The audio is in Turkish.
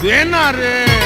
Denare.